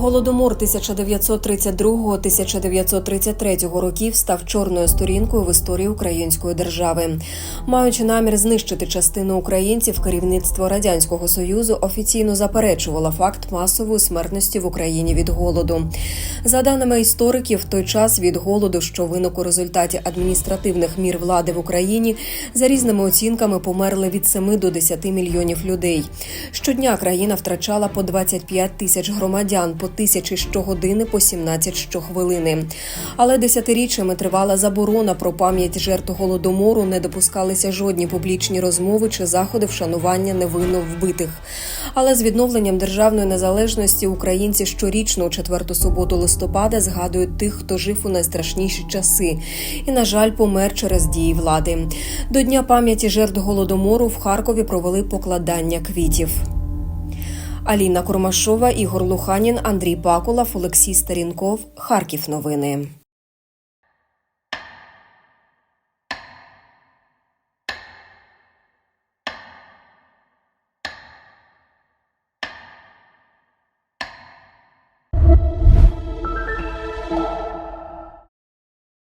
Голодомор 1932-1933 років став чорною сторінкою в історії української держави. Маючи намір знищити частину українців, керівництво радянського союзу офіційно заперечувало факт масової смертності в Україні від голоду. За даними істориків, в той час від голоду, що виник у результаті адміністративних мір влади в Україні, за різними оцінками померли від 7 до 10 мільйонів людей. Щодня країна втрачала по 25 тисяч громадян, по тисячі щогодини, по 17 щохвилини. Але десятиріччями тривала заборона про пам'ять жертв голодомору, не допускалися жодні публічні розмови чи заходи вшанування невинно вбитих. Але з відновленням державної незалежності українці щорічно у четверту суботу листопада згадують тих, хто жив у найстрашніші часи, і, на жаль, помер через дії влади. До дня пам'яті жертв голодомору в Харкові провели покладання квітів. Аліна Курмашова, Ігор Луханін, Андрій Бакулов, Олексій Старінков. Харків. Новини.